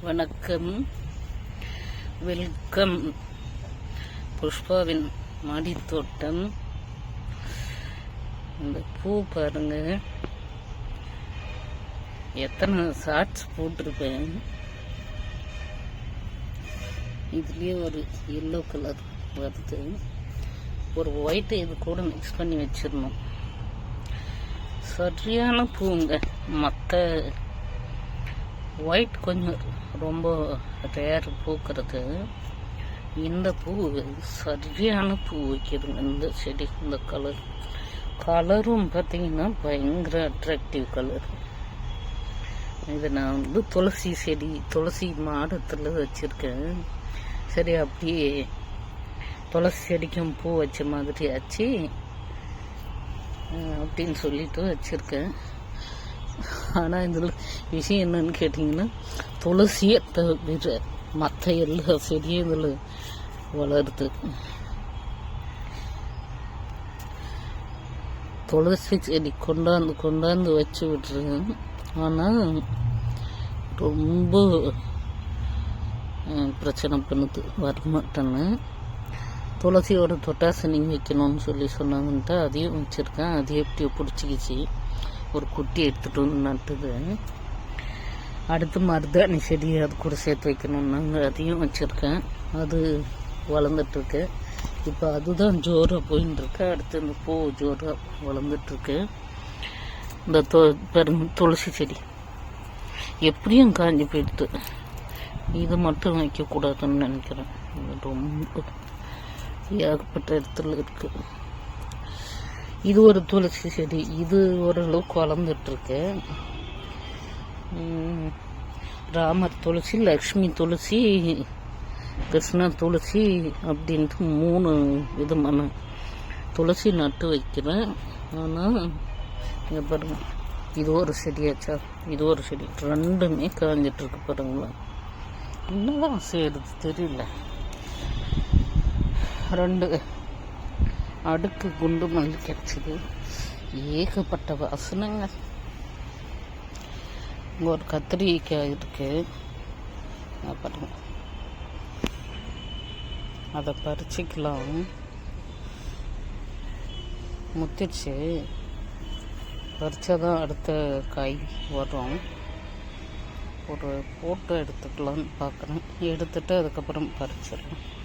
வணக்கம். வெல்கம். புஷ்பாவின் மாடித்தோட்டம். இந்த பூ பாருங்க. எத்தனை ஷார்ட்ஸ் போட்டிருப்பேன். இதுலேயே ஒரு எல்லோ கலர் வருது. ஒரு ஒயிட் இது கூட மிக்ஸ் பண்ணி வச்சிடணும். சரியான பூங்க. மற்ற ஒயிட் கொஞ்சம் ரொம்ப ரேர் பூக்கிறது இந்த பூ சரியான பூ வைக்கிறது. இந்த செடி இந்த கலர் கலரும் பார்த்தீங்கன்னா பயங்கர அட்ராக்டிவ் கலர் இது நான் வந்து துளசி செடி துளசி மாடத்தில் வச்சுருக்கேன். சரி அப்படியே துளசி செடிக்கும் பூ வச்ச மாதிரி ஆச்சு. அப்படின்னு சொல்லிட்டு வச்சுருக்கேன். ஆனால் இதில் விஷயம் என்னன்னு கேட்டிங்கன்னா துளசியை தவிர மற்ற எல்லா செடியும் இதில் வளருது. துளசி செடி கொண்டாந்து கொண்டாந்து வச்சு விட்டுருக்கேன் ஆனால் ரொம்ப பிரச்சனை பண்ணுது. வரமாட்டேன்னு துளசியோட தொட்டாசனி வைக்கணும்னு சொல்லி சொன்னாங்கன்ட்டு அதையும் வச்சுருக்கேன். அது எப்படியோ பிடிச்சிக்கிச்சு? ஒரு குட்டி எடுத்துகிட்டு வந்து நட்டுது. அடுத்து மருதாணி செடி அது கூட சேர்த்து வைக்கணும்னாங்க அதையும் வச்சுருக்கேன். அது வளர்ந்துட்டுருக்கு. இப்போ அதுதான் ஜோராக போயின்னு அடுத்து இந்த பூ ஜோராக வளர்ந்துட்டுருக்கு. இந்த தொ பெரும் துளசி செடி. எப்படியும் காஞ்சி போயிடுது. இது மட்டும் வைக்கக்கூடாதுன்னு நினைக்கிறேன். ரொம்ப ஏகப்பட்ட இடத்துல இருக்குது இது ஒரு துளசி செடி. இது ஓரளவுக்கு வளர்ந்துட்டு ராமர் துளசி லக்ஷ்மி துளசி கிருஷ்ணா துளசி அப்படின்ட்டு மூணு விதமான துளசி நட்டு வைக்கிறேன். ஆனால் இங்கே பாருங்க. இது ஒரு செடியாச்சா? இது ஒரு செடி. ரெண்டுமே காஞ்சிட்ருக்கு பாருங்களேன் என்னதான் செய்யறது? தெரியல. ரெண்டு அடுக்கு குண்டு மல்லி கிடச்சிது. ஏகப்பட்ட வாசனைங்க இங்கே ஒரு கத்திரிக்காய் இருக்குது பாருங்க. அதை பறிச்சிக்கலாம். முத்திருச்சு பறித்தாதான் அடுத்த காய் வரும். ஒரு ஃபோட்டோ எடுத்துக்கலான்னு பார்க்குறேன் எடுத்துட்டு அதுக்கப்புறம் பறிச்சிடலாம்.